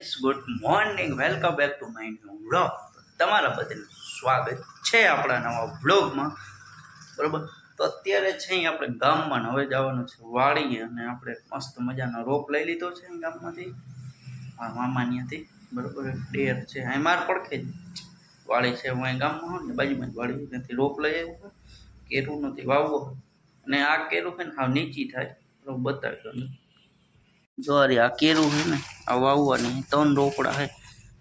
Good morning welcome back to my new vlog તમારા બધાનું સ્વાગત છે આપણા નવા વ્લોગમાં બરોબર? તો અત્યારે છે અહીં આપણે ગામમાં હવે જવાનું છે વાડીએ અને આપણે મસ્ત મજાનો રોપ લઈ લીધો છે અહીં ગામમાંથી. મારા હતી બરોબર? ડેર છે. અહીં માર પડખે જ વાડી છે. હું અહીં ગામમાં હોઉં ને બાજુમાં વાડી. ત્યાંથી રોપ લઈ આવ્યો કેરું નથી વાવવો. અને આ કેરું છે ને, હાવ નીચી થાય. બતાવી દઉં જો અરે આ કેરું છે ને, આ વાવવાની ત્રણ રોકડા છે.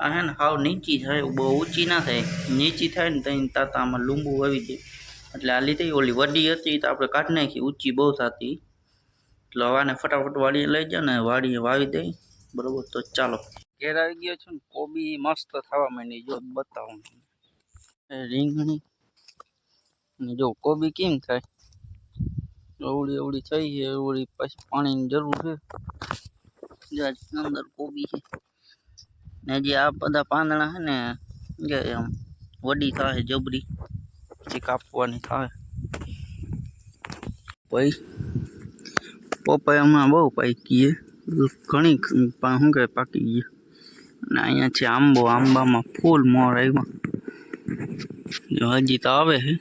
આ હે ને હાવ નીચી થાય બહુ ઊંચી ના થાય. નીચી થાય ને ત્યાં તાતામાં લીંબુ આવી જાય એટલે આ લીધે ઓલી વડી હતી, તો આપણે કાઢી નાખી, ઊંચી બહુ થતી. એટલે હવાને ફટાફટ વાડીએ લઈ જાય ને વાડીએ વાવી દઈ. બરોબર, તો ચાલો. ઘેર આવી ગયો છું ને, કોબી મસ્ત થવા માંડી, જો બતાવું રીંગણી. જો, કોબી કેમ થાય? અવળી અવળી થઈ છે. અવળી પછી પાણીની જરૂર છે. અંદર કોબી છે. ને જે આ બધા પાંદડા છે ને, જે એમ વડી થાય, જબરી પછી કાપવાની થાય. પછી પપૈયા હમણાં બહુ પાકી છે. ઘણી શું કહે પાકી ગઈ અને અહીંયા છે આંબો, આંબામાં ફૂલ મોર આવ્યા. હજી તો આવે છે.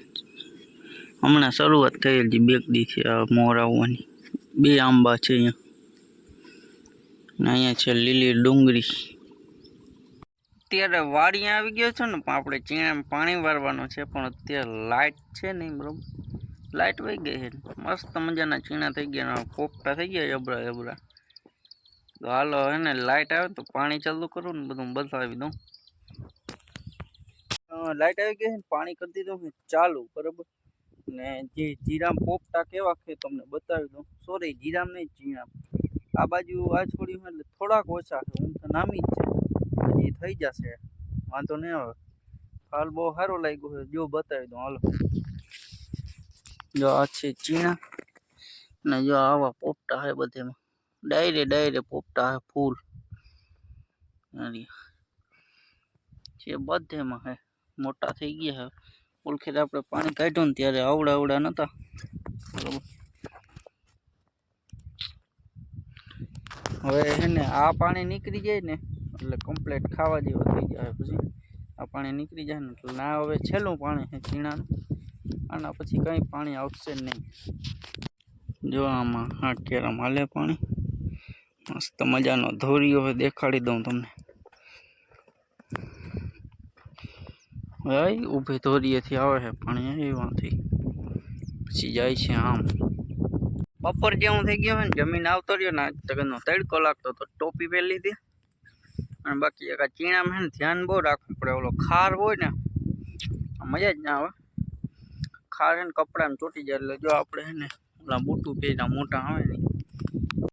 હમણાં શરૂઆત થયેલી બેક દીથી આ મોર આવવાની. બે આંબા છે અહીંયા. અહીંયા છે લીલી ડુંગળી. અત્યારે વાડી આવી ગયો છે ને આપણે ચીણામાં પાણી વારવાનું છે પણ અત્યારે લાઇટ છે નહીં બરોબર? લાઇટ વહી ગઈ છે. મસ્ત મજાના ચીણા થઈ ગયા ને પોપટા થઈ ગયા જબરા જબરા તો હાલો હે ને લાઇટ આવે તો પાણી ચાલુ કરું ને બધું બતાવી દઉં. લાઇટ આવી ગઈ છે ને પાણી કરી દીધું છે ચાલુ બરોબર? ને જે જીરામ પોપટા કેવા છે તમને બતાવી દઉં. સોરી જીરામ નહીં જીરામ આ બાજુ આ છોડ્યું એટલે થોડાક ઓછા છે. હું તો નામી જ છે. હજી થઈ જશે. વાંધો નહીં આવે. હાલ બહુ સારું લાગ્યું છે. જો બતાવી દઉં. હાલો. જો આ છે ચીણા ને જો આવા પોપટા છે બધેમાં. ડાયરે ડાયરે પોપટા છે, ફૂલ. અરે. છે બધેમાં હે મોટા થઈ ગયા છે. ઓળખે આપણે પાણી કાઢ્યું ને ત્યારે આવડા આવડા નતા. બરોબર. હવે હે ને આ પાણી નીકળી જાય ને એટલે કમ્પ્લેટ ખાવા જેવા થઈ જાય પછી. આ પાણી નીકળી જાય ને એટલે ના હવે છેલ્લું પાણી છે ચીણાનું આના પછી કંઈ પાણી આવશે નહીં. જો આમાં હા કેરામાં હાલે પાણી. મસ્ત મજાનો ધોરીઓ દેખાડી દઉં તમને. હવે ઊભી ધોરીએથી આવે છે, પાણી એવાથી પછી જાય છે આમ. બપોર જેવું થઈ ગયો હોય ને, જમીન આવતો રહ્યો ને, આજ તડકો લાગતો તો ટોપી પહેરી લીધી. અને બાકી એક ચીણામાં ને, ધ્યાન બહુ રાખવું પડે. ઓલો ખાર હોય ને મજા જ ના આવે. ખાર ને કપડામાં ચોટી જાય, એટલે જો આપણે છે ને, ઓલા બૂટું પહેર્યા મોટા આવે ને,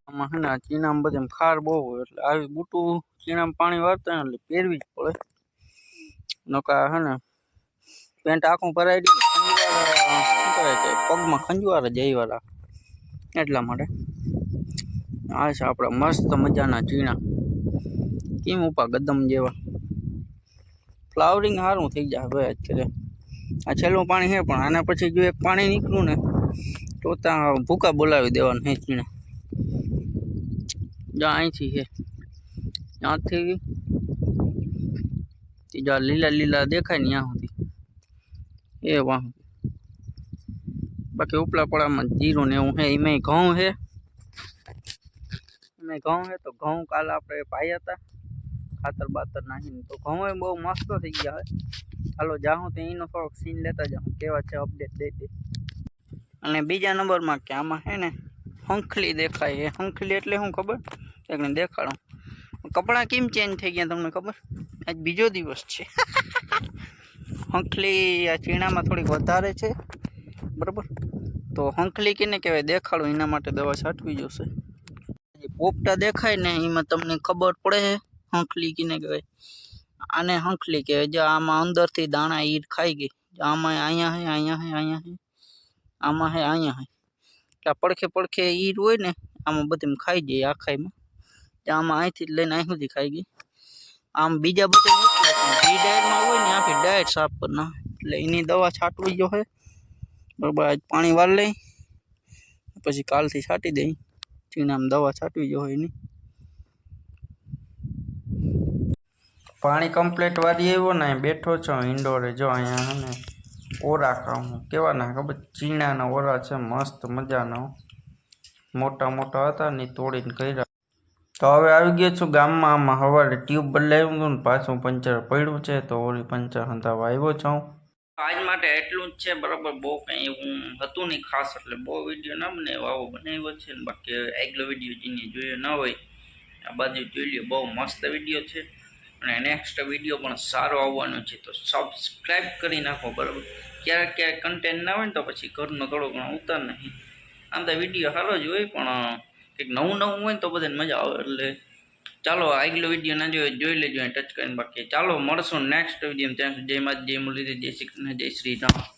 આમાં છે ને ચીણામાં બધે ખાર બહુ હોય, એટલે આવી બૂટું ચીણામાં પાણી વાળતા એટલે પહેરવી જ પડે. નકા છે ને, પેન્ટ આખું ભરાઈ દે ખંજવાળ, શું કહેવાય કે પગમાં ખંજવાળ જ આવ્યા એટલા માટે. આ છે આપણા મસ્ત મજાના ચીણા કેમ ઉપા ગદમ જેવા? ફ્લાવરિંગ સારું થઈ જાય હવે અત્યારે. આ છેલ્લું પાણી છે પણ આના પછી જો એક પાણી નીકળ્યું ને, તો ત્યાં ભૂકા બોલાવી દેવાનું હે ચીણા જો અહીંથી છે. ત્યાંથી ત્રીજા લીલા લીલા દેખાય ને ત્યાં સુધી. એ વાહ. બાકી ઉપલા પડામાં જીરું ને એવું હે એમાં ઘઉં છે એમાં ઘઉં છે તો ઘઉં કાલ આપણે પાયા હતા. ખાતર બાતર નાખીને. તો ઘઉં બહુ મસ્ત થઈ ગયા હવે હાલો જાઉં તો એનો થોડોક સીન લેતા જાઉં. કેવા છે અપડેટ દઈ દે. અને બીજા નંબરમાં કે આમાં છે ને, હંખલી દેખાય એ હંખલી એટલે શું ખબર? એકને દેખાડું. કપડાં કેમ ચેન્જ થઈ ગયા તમને ખબર? આજ બીજો દિવસ છે. હંખલી આ ચીણામાં થોડીક વધારે છે. બરાબર? તો હંખલી કેને કહેવાય? દેખાડો, એના માટે દવા છાંટવી જોશે. પોપટા દેખાય ને એમાં તમને ખબર પડે હંખલી કેને કહેવાય? આને હંખલી કહેવાય. જો આમાં અંદરથી દાણા ઈર ખાઈ ગઈ. આમાં અહીંયા હે અહીંયા હે અહીંયા હે, આમાં હે, અહીંયા હે. એટલે પડખે પડખે ઈર હોય ને, આમાં બધી ખાઈ જાય આખાઈમાં આમાં અહીંથી લઈને અહીં સુધી ખાઈ ગઈ. આમ બીજા બધે નથી જી ડાયરમાં હોય ને આખી ડાયર સાફ કરી નાખે. એટલે એની દવા છાંટવી જો હે. બરાબર, આજ પાણી વાર લઈ. પછી કાલથી છાંટી દઈ. ચીણામાં દવા છાંટવી જો એની. પાણી કમ્પ્લીટ વાળી આવ્યો ને, અહીં બેઠો છો, ઇન્ડોરે. જો અહીંયા હે ને, ઓરા ખાઉં કેવાના ખબર? ચીણાના ઓરા છે, મસ્ત મજાના હો. મોટા મોટા હતા ને ઈ તોડીને કર્યા. તો હવે આવી ગયો છું ગામમાં, આમાં સવારે ટ્યુબ બદલાવ્યું હતું ને પાછું પંચર પડ્યું છે, તો ઓલી પંચર હંધાવા આવ્યો છું. આજ માટે એટલું જ છે, બરાબર? બહુ કંઈ એવું હતું નહીં ખાસ, એટલે બહુ વીડિયો ના બને, આવો બનાવ્યો છે ને બાકી આગલો વીડિયો જેને જોયો ન હોય, આ બાજુ જોઈ લ્યો, બહુ મસ્ત વીડિયો છે. અને નેક્સ્ટ વીડિયો પણ સારો આવવાનો છે, તો સબસ્ક્રાઈબ કરી નાખો, બરાબર? ક્યારેક ક્યારેક કન્ટેન્ટ ના હોય ને તો પછી ઘરનો થોડો ઘણો ઉતાર નહીં આમ તો વીડિયો સારો જ હોય, પણ કંઈક નવું નવું હોય ને તો બધાને મજા આવે. એટલે ચાલો આગલો વીડિયો ના જોયો જોઈ લેજો ટચ કરીને બાકી. ચાલો, મળશું નેક્સ્ટ વીડિયો ત્યાં સુધી જય માત જય મુરલી જય શ્રી જય શ્રી રામ.